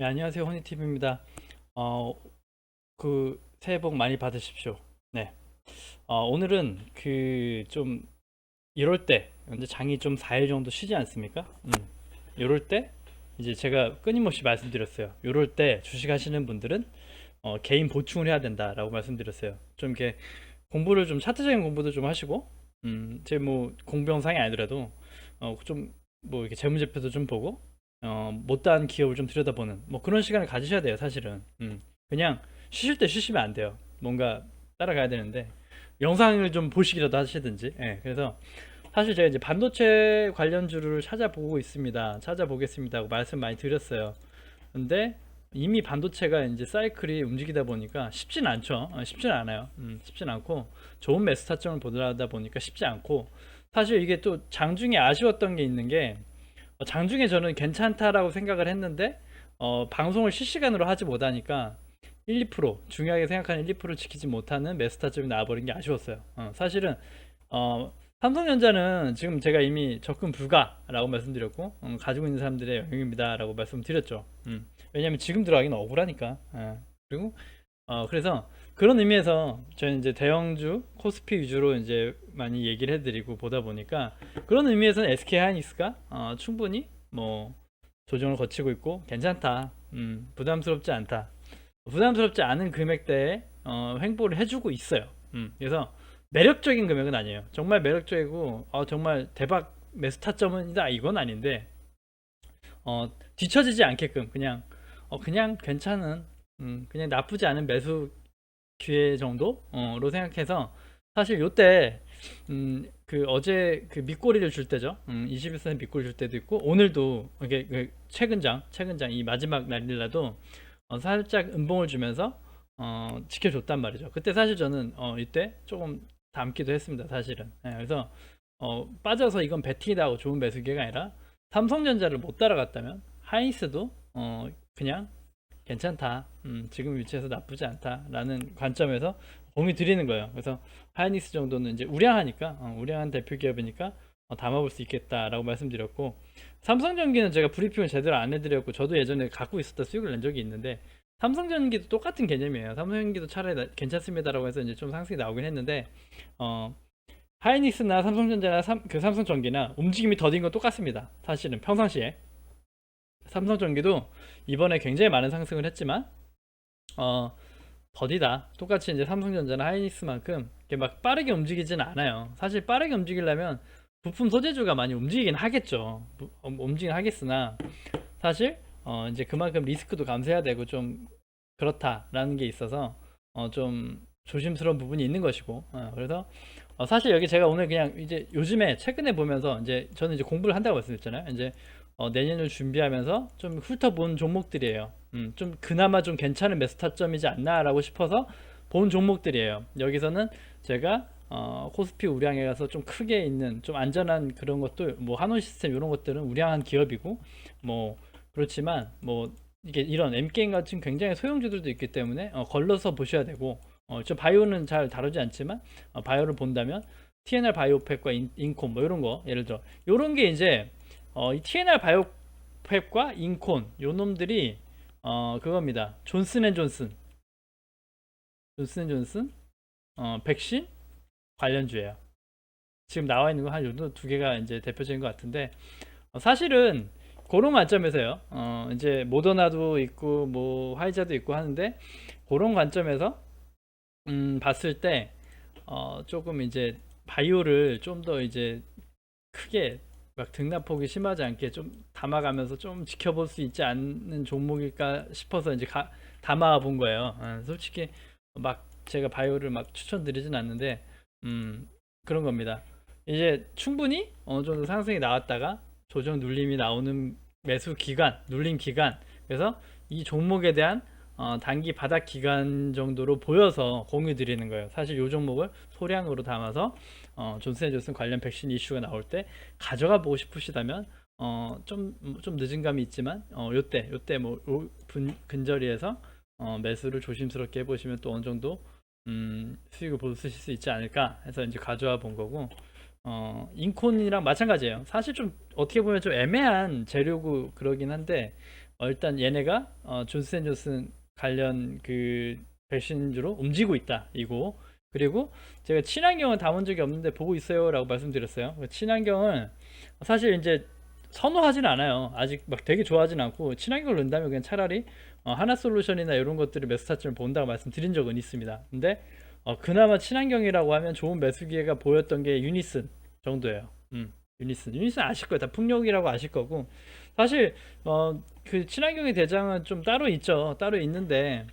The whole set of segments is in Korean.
네, 안녕하세요. 호니TV입니다. 어, 그, 새해 복 많이 받으십시오. 네. 어, 오늘은 그, 좀, 이럴 때, 이제 장이 좀 4일 정도 쉬지 않습니까? 음, 이럴 때, 이제 제가 끊임없이 말씀드렸어요. 이럴 때 주식 하시는 분들은, 어, 개인 보충을 해야 된다라고 말씀드렸어요. 좀 이렇게 공부를 좀, 차트적인 공부도 좀 하시고, 음, 제 뭐, 공부 영상이 아니더라도, 어, 좀, 뭐, 이렇게 재무제표도 좀 보고, 어, 못다한 기업을 좀 들여다보는 뭐 그런 시간을 가지셔야 돼요 사실은. 음, 그냥 쉬실 때 쉬시면 안 돼요. 뭔가 따라가야 되는데 영상을 좀 보시기라도 하시든지. 예, 그래서 사실 제가 이제 반도체 관련주를 찾아보고 있습니다. 찾아보겠습니다 하고 말씀 많이 드렸어요. 근데 이미 반도체가 이제 사이클이 움직이다 보니까 쉽진 않죠. 어, 쉽진 않아요. 음, 쉽진 않고 좋은 매수 타점을 보다 보니까 쉽지 않고 사실 이게 또 장중에 아쉬웠던 게 있는 게 어, 장중에 저는 괜찮다라고 생각을 했는데 어, 방송을 실시간으로 하지 못하니까 1, 2% 중요하게 생각하는 1, 2%를 지키지 못하는 메스타점이 나와버린 게 아쉬웠어요. 어, 사실은 어, 삼성전자는 지금 제가 이미 접근 불가라고 말씀드렸고 음, 가지고 있는 사람들의 영역입니다라고 말씀드렸죠. 음, 왜냐하면 지금 들어가기는 억울하니까. 예. 그리고 어, 그래서 그런 의미에서 저는 이제 대형주 코스피 위주로 이제 많이 얘기를 해드리고 보다 보니까 그런 의미에서는 SK 하이닉스가 어, 충분히 뭐 조정을 거치고 있고 괜찮다, 음, 부담스럽지 않다, 부담스럽지 않은 금액대에 어, 횡보를 해주고 있어요. 음, 그래서 매력적인 금액은 아니에요. 정말 매력적이고 어, 정말 대박 매수 타점이다 이건 아닌데 어, 뒤처지지 않게끔 그냥 어, 그냥 괜찮은 음, 그냥 나쁘지 않은 매수 기회 정도로 생각해서 사실 요때 음, 그 어제 그 밑꼬리를 줄 때죠. 음, 21선에 밑꼬리 줄 때도 있고 오늘도 이게 그 최근장 최근장 이 마지막 날이라도 어, 살짝 음봉을 주면서 어, 지켜줬단 말이죠. 그때 사실 저는 어, 이때 조금 담기도 했습니다. 사실은. 예, 그래서 어, 빠져서 이건 배팅이다 하고 좋은 매수 기회가 아니라 삼성전자를 못 따라갔다면 하이스도 어, 그냥 괜찮다. 음, 지금 위치에서 나쁘지 않다라는 관점에서 공유 드리는 거예요. 그래서 하이닉스 정도는 이제 우량하니까 어, 우량한 대표 기업이니까 어, 담아볼 수 있겠다라고 말씀드렸고 삼성전기는 제가 브리핑을 제대로 안 해드렸고 저도 예전에 갖고 있었다 수익을 낸 적이 있는데 삼성전기도 똑같은 개념이에요. 삼성전기도 차라리 나- 괜찮습니다라고 해서 이제 좀 상승이 나오긴 했는데 어, 하이닉스나 삼성전자나 삼, 그 삼성전기나 움직임이 더딘 건 똑같습니다. 사실은 평상시에 삼성전기도 이번에 굉장히 많은 상승을 했지만 어 더디다. 똑같이 이제 삼성전자나 하이닉스만큼 이렇게 막 빠르게 움직이지는 않아요. 사실 빠르게 움직이려면 부품 소재주가 많이 움직이긴 하겠죠. 부- 어, 움직이긴 하겠으나 사실 어 이제 그만큼 리스크도 감수해야 되고 좀 그렇다라는 게 있어서 어 좀 조심스러운 부분이 있는 것이고 어, 그래서 어, 사실 여기 제가 오늘 그냥 이제 요즘에 최근에 보면서 이제 저는 이제 공부를 한다고 말씀드렸잖아요. 이제 어, 내년을 준비하면서 좀 훑어본 종목들이에요. 음, 좀 그나마 좀 괜찮은 매수 타점이지 않나라고 싶어서 본 종목들이에요. 여기서는 제가 어, 코스피 우량에 가서 좀 크게 있는 좀 안전한 그런 것도 뭐 한원 시스템 이런 것들은 우량한 기업이고 뭐 그렇지만 뭐 이게 이런 M게임 같은 굉장히 소형주들도 있기 때문에 어, 걸러서 보셔야 되고 어, 저 바이오는 잘 다루지 않지만 어, 바이오를 본다면 TNR 바이오팩과 인, 인콤 뭐 이런 거 예를 들어 이런 게 이제 어, 이 TNR 바이오팩과 인콘 요 놈들이 어 그겁니다. 존슨앤존슨 존슨앤존슨 어 백신 관련주예요. 지금 나와 있는 거한 정도 두 개가 이제 대표적인 것 같은데 어, 사실은 그런 관점에서요. 어 이제 모더나도 있고 뭐 화이자도 있고 하는데 그런 관점에서 음 봤을 때 어 조금 이제 바이오를 좀 더 이제 크게 막 등납폭이 심하지 않게 좀 담아가면서 좀 지켜볼 수 있지 않는 종목일까 싶어서 이제 가, 담아 본 거예요. 아, 솔직히 막 제가 바이오를 막 추천드리진 않는데 음, 그런 겁니다. 이제 충분히 어느 정도 상승이 나왔다가 조정 눌림이 나오는 매수 기간, 눌림 기간. 그래서 이 종목에 대한 어, 단기 바닥 기간 정도로 보여서 공유 드리는 거예요. 사실 이 종목을 소량으로 담아서 어, 존슨앤존슨 관련 백신 이슈가 나올 때 가져가 보고 싶으시다면 어, 좀, 좀 늦은 감이 있지만 어, 요때 요때 뭐요 분- 근저리에서 어, 매수를 조심스럽게 해보시면 또 어느 정도 음, 수익을 보실 수 있지 않을까 해서 이제 가져와 본 거고 어, 인콘이랑 마찬가지예요. 사실 좀 어떻게 보면 좀 애매한 재료고 그러긴 한데 어, 일단 얘네가 어, 존슨앤존슨 관련 그 백신주로 움직이고 있다 이거 그리고 제가 친환경은 담은 적이 없는데 보고 있어요라고 말씀드렸어요. 그 친환경은 사실 이제 선호하진 않아요. 아직 막 되게 좋아하진 않고 친환경을 넣는다면 그냥 차라리 어, 하나 솔루션이나 이런 것들을 매수타점을 본다고 말씀드린 적은 있습니다. 근데 어, 그나마 친환경이라고 하면 좋은 매수 기회가 보였던 게 유니슨 정도예요. 음, 유니슨. 유니슨 아실 거예요. 다 풍력이라고 아실 거고. 사실 어, 그 친환경의 대장은 좀 따로 있죠. 따로 있는데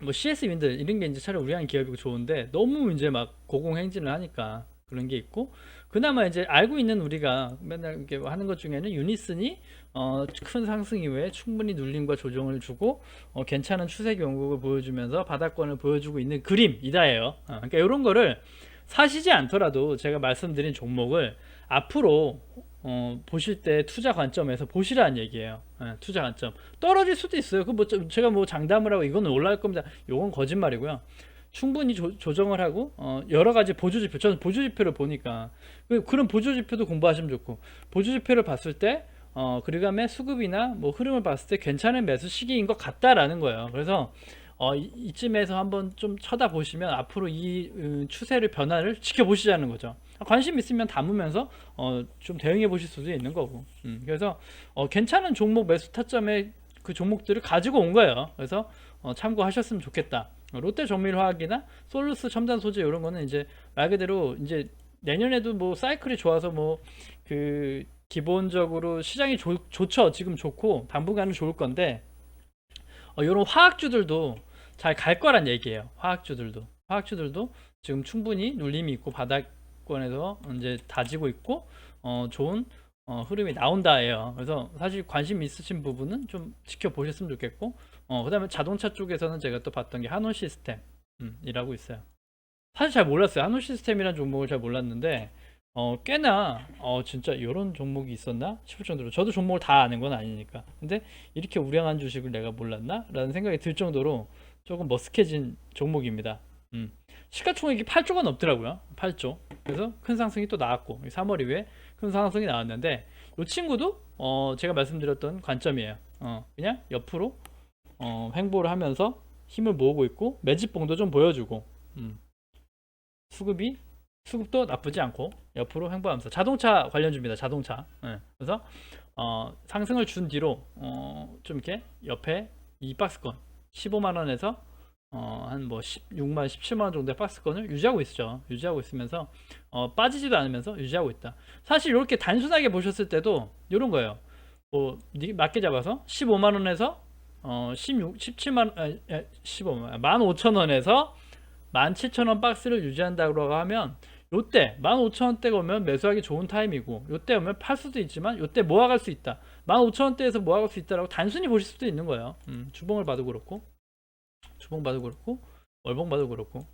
뭐 CS 윈드 이런 게 이제 차라리 우리 한 기업이고 좋은데 너무 이제 막 고공행진을 하니까 그런 게 있고 그나마 이제 알고 있는 우리가 맨날 이렇게 하는 것 중에는 유니슨이 어, 큰 상승 이후에 충분히 눌림과 조정을 주고 어, 괜찮은 추세 경국을 보여주면서 바닥권을 보여주고 있는 그림이다예요. 어, 그러니까 이런 거를 사시지 않더라도 제가 말씀드린 종목을 앞으로 어, 보실 때 투자 관점에서 보시라는 얘기예요. 예, 투자 관점 떨어질 수도 있어요. 그 뭐 제가 뭐 장담을 하고 이거는 올라갈 겁니다. 이건 거짓말이고요. 충분히 조, 정을 하고 어, 여러 가지 보조 지표 저는 보조 지표를 보니까 그, 그런 보조 지표도 공부하시면 좋고 보조 지표를 봤을 때 어, 그리감의 수급이나 뭐 흐름을 봤을 때 괜찮은 매수 시기인 것 같다라는 거예요. 그래서 어, 이, 이쯤에서 한번 좀 쳐다보시면 앞으로 이 음, 추세를 변화를 지켜보시자는 거죠. 관심 있으면 담으면서 어, 좀 대응해 보실 수도 있는 거고. 음, 그래서 어, 괜찮은 종목 매수 타점의 그 종목들을 가지고 온 거예요. 그래서 어, 참고하셨으면 좋겠다. 롯데 정밀화학이나 솔루스 첨단 소재 이런 거는 이제 말 그대로 이제 내년에도 뭐 사이클이 좋아서 뭐 그 기본적으로 시장이 좋, 좋죠. 지금 좋고 당분간은 좋을 건데 어, 이런 화학주들도 잘 갈 거란 얘기예요. 화학주들도 화학주들도 지금 충분히 눌림이 있고 바닥권에서 이제 다지고 있고 어, 좋은 어, 흐름이 나온다예요. 그래서 사실 관심 있으신 부분은 좀 지켜보셨으면 좋겠고, 어, 그 다음에 자동차 쪽에서는 제가 또 봤던 게 한원 시스템이라고 있어요. 사실 잘 몰랐어요. 한원 시스템이라는 종목을 잘 몰랐는데, 어, 꽤나, 어, 진짜 이런 종목이 있었나? 싶을 정도로. 저도 종목을 다 아는 건 아니니까. 근데 이렇게 우량한 주식을 내가 몰랐나? 라는 생각이 들 정도로 조금 머쓱해진 종목입니다. 음. 시가총액이 8조가 넘더라고요. 8조. 그래서 큰 상승이 또 나왔고, 3월 이후에 큰 상승이 나왔는데 이 친구도 어 제가 말씀드렸던 관점이에요. 어 그냥 옆으로 어 횡보를 하면서 힘을 모으고 있고 매집봉도 좀 보여주고 음. 수급이 수급도 나쁘지 않고 옆으로 횡보하면서 자동차 관련주입니다. 자동차. 네. 그래서 어 상승을 준 뒤로 어 좀 이렇게 옆에 이 박스권 15만 원에서 어, 한뭐 16만, 17만 원 정도의 박스권을 유지하고 있죠. 유지하고 있으면서 어, 빠지지도 않으면서 유지하고 있다. 사실 이렇게 단순하게 보셨을 때도 이런 거예요. 뭐 맞게 잡아서 15만 원에서 어, 16, 17만, 아, 15만, 15,000원에서 17,000원 박스를 유지한다고 하면 요때 15,000원대가 오면 매수하기 좋은 타임이고 요때 오면 팔 수도 있지만 요때 모아갈 수 있다. 15,000원대에서 모아갈 수 있다라고 단순히 보실 수도 있는 거예요. 음, 주봉을 봐도 그렇고. 주봉 봐도 그렇고 월봉 봐도 그렇고.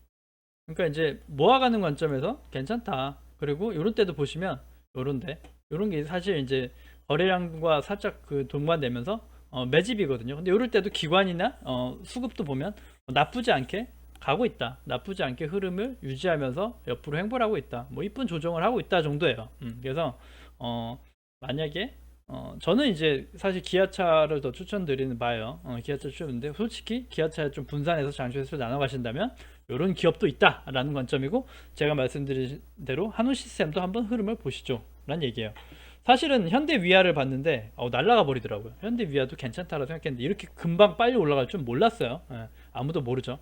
그러니까 이제 모아가는 관점에서 괜찮다. 그리고 이런 때도 보시면 요런데 요런 게 사실 이제 거래량과 살짝 그 동반되면서 어, 매집이거든요. 근데 요럴 때도 기관이나 어, 수급도 보면 나쁘지 않게 가고 있다. 나쁘지 않게 흐름을 유지하면서 옆으로 행보를 하고 있다. 뭐 이쁜 조정을 하고 있다 정도예요. 음, 그래서 어, 만약에 어, 저는 이제 사실 기아차를 더 추천드리는 바예요. 어, 기아차 추천인데 솔직히 기아차 좀 분산해서 장시에서 나눠 가신다면 이런 기업도 있다라는 관점이고 제가 말씀드린 대로 한우 시스템도 한번 흐름을 보시죠. 라는 얘기예요. 사실은 현대 위아를 봤는데 어, 날라가 버리더라고요. 현대 위아도 괜찮다고 생각했는데 이렇게 금방 빨리 올라갈 줄 몰랐어요. 예, 아무도 모르죠.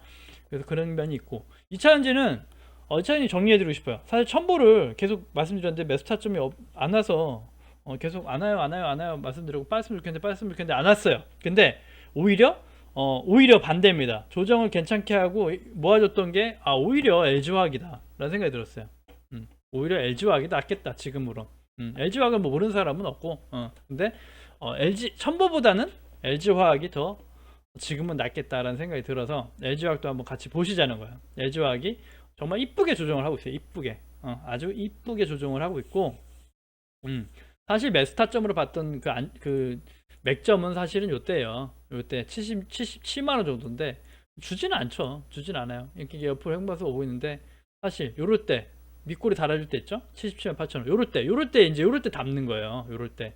그래서 그런 면이 있고 2차 현재는 어, 2차 현재 정리해드리고 싶어요. 사실 첨보를 계속 말씀드렸는데 매수 타점이 안 와서 어, 계속 안 와요, 안 와요, 안 와요 말씀드리고 빠졌으면 좋겠는데 빠졌으면 좋겠는데 안 왔어요. 근데 오히려 어, 오히려 반대입니다. 조정을 괜찮게 하고 모아줬던 게 아, 오히려 LG화학이다 라는 생각이 들었어요. 음, 오히려 LG화학이 낫겠다 지금으로. 음, LG화학을 뭐 모르는 사람은 없고 어, 근데 어, LG 첨보보다는 LG화학이 더 지금은 낫겠다라는 생각이 들어서 LG화학도 한번 같이 보시자는 거예요. LG화학이 정말 이쁘게 조정을 하고 있어요. 이쁘게 어, 아주 이쁘게 조정을 하고 있고 음, 사실 매스타점으로 봤던 그, 안, 그 맥점은 사실은 요때예요. 요때 70, 77만 원 정도인데 주지는 않죠. 주진 않아요. 이렇게 옆으로 행보해서 오고 있는데 사실 요럴 때 밑꼬리 달아줄 때 있죠? 77만 8천 원. 요럴 때, 요럴 때 이제 요럴 때 담는 거예요. 요럴 때.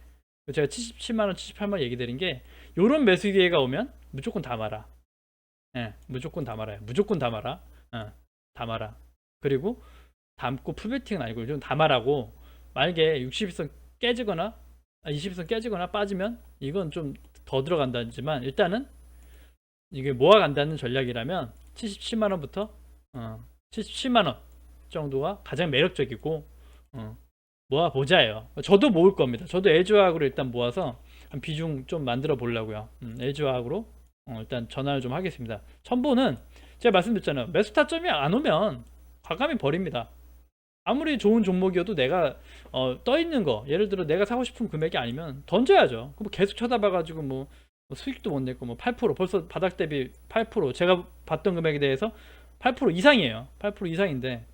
제가 77만 원, 78만 원 얘기 드린 게 요런 매수 기회가 오면 무조건 담아라. 예, 무조건 담아라요. 무조건 담아라. 어, 담아라. 그리고 담고 풀베팅은 아니고 좀 담아라고 만약에 60일선 깨지거나 아, 20일선 깨지거나 빠지면 이건 좀 더 들어간다지만 일단은 이게 모아간다는 전략이라면 77만 원부터 어, 77만 원 정도가 가장 매력적이고 어, 모아 보자예요. 저도 모을 겁니다. 저도 애주화학으로 일단 모아서 한 비중 좀 만들어 보려고요. 음, 애주화학으로 어, 일단 전화를 좀 하겠습니다. 첨보는 제가 말씀드렸잖아요. 매수 타점이 안 오면 과감히 버립니다. 아무리 좋은 종목이어도 내가 어, 떠 있는 거 예를 들어 내가 사고 싶은 금액이 아니면 던져야죠. 그럼 계속 쳐다봐가지고 뭐, 뭐 수익도 못 냈고 뭐 8% 벌써 바닥 대비 8% 제가 봤던 금액에 대해서 8% 이상이에요. 8% 이상인데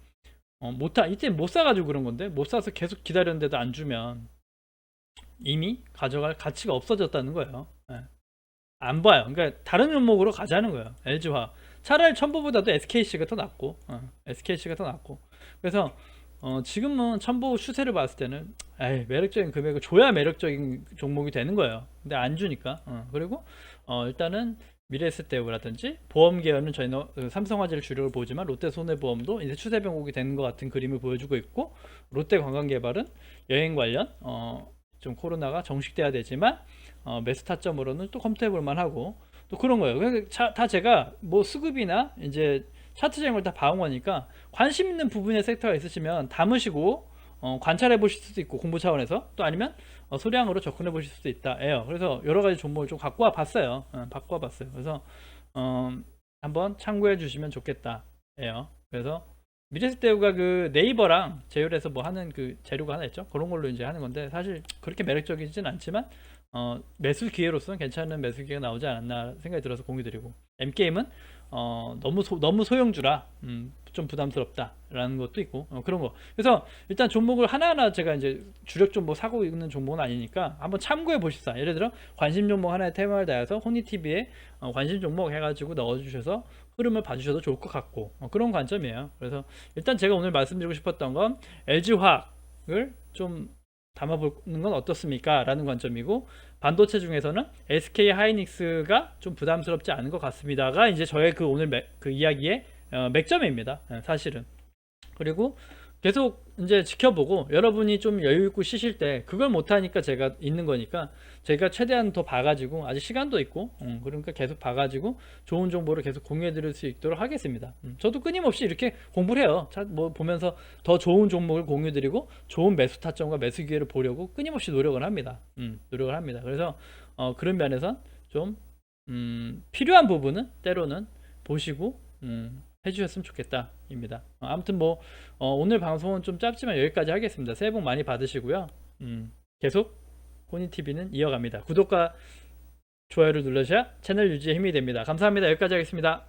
어, 못하 이때 못 사가지고 그런 건데 못 사서 계속 기다렸는데도 안 주면 이미 가져갈 가치가 없어졌다는 거예요. 예. 안 봐요. 그러니까 다른 종목으로 가자는 거예요. LG화 차라리 첨보보다도 SKC가 더 낫고 어, SKC가 더 낫고 그래서 어, 지금은 첨보 추세를 봤을 때는 에이, 매력적인 금액을 줘야 매력적인 종목이 되는 거예요. 근데 안 주니까. 어, 그리고 어, 일단은 미래에셋대우라든지 보험 계열은 저희는 어, 삼성화재를 주력을 보지만 롯데 손해보험도 이제 추세 변곡이 되는 것 같은 그림을 보여주고 있고 롯데 관광개발은 여행 관련 어, 좀 코로나가 정식돼야 되지만 어, 매수 타점으로는 또 컴퓨터볼만 하고 또 그런 거예요. 그러니까 차- 다 제가 뭐 수급이나 이제 차트 제형을 다 봐온 거니까 관심 있는 부분의 섹터가 있으시면 담으시고 어, 관찰해 보실 수도 있고 공부 차원에서 또 아니면 어, 소량으로 접근해 보실 수도 있다예요. 그래서 여러 가지 종목을 좀 갖고 와 봤어요. 어, 갖고 와 봤어요. 그래서 어, 한번 참고해 주시면 좋겠다예요. 그래서 미래세대우가 그 네이버랑 제휴해서 뭐 하는 그 재료가 하나 있죠. 그런 걸로 이제 하는 건데 사실 그렇게 매력적이진 않지만 어, 매수 기회로서는 괜찮은 매수 기회가 나오지 않았나 생각이 들어서 공유 드리고 M 게임은 어, 너무 소, 너무 소형주라 음, 좀 부담스럽다라는 것도 있고 어, 그런 거. 그래서 일단 종목을 하나하나 제가 이제 주력 종목 사고 있는 종목은 아니니까 한번 참고해 보십사. 예를 들어 관심 종목 하나에 테마를 다해서 호니 TV에 어, 관심 종목 해가지고 넣어주셔서 흐름을 봐주셔도 좋을 것 같고 어, 그런 관점이에요. 그래서 일단 제가 오늘 말씀드리고 싶었던 건 LG 화학을 좀 담아보는 건 어떻습니까? 라는 관점이고 반도체 중에서는 SK 하이닉스가 좀 부담스럽지 않은 것 같습니다가 이제 저의 그 오늘 맥- 그 이야기의 어, 맥점입니다. 예, 사실은. 그리고 계속 이제 지켜보고 여러분이 좀 여유 있고 쉬실 때 그걸 못 하니까 제가 있는 거니까 제가 최대한 더 봐가지고 아직 시간도 있고 음, 그러니까 계속 봐가지고 좋은 정보를 계속 공유해 드릴 수 있도록 하겠습니다. 음, 저도 끊임없이 이렇게 공부를 해요. 자, 뭐 보면서 더 좋은 종목을 공유 드리고 좋은 매수 타점과 매수 기회를 보려고 끊임없이 노력을 합니다. 음, 노력을 합니다. 그래서 어, 그런 면에선 좀 음, 필요한 부분은 때로는 보시고 음, 해주셨으면 좋겠다입니다. 어, 아무튼 뭐 어, 오늘 방송은 좀 짧지만 여기까지 하겠습니다. 새해 복 많이 받으시고요. 음, 계속 호니TV는 이어갑니다. 구독과 좋아요를 눌러주셔야 채널 유지에 힘이 됩니다. 감사합니다. 여기까지 하겠습니다.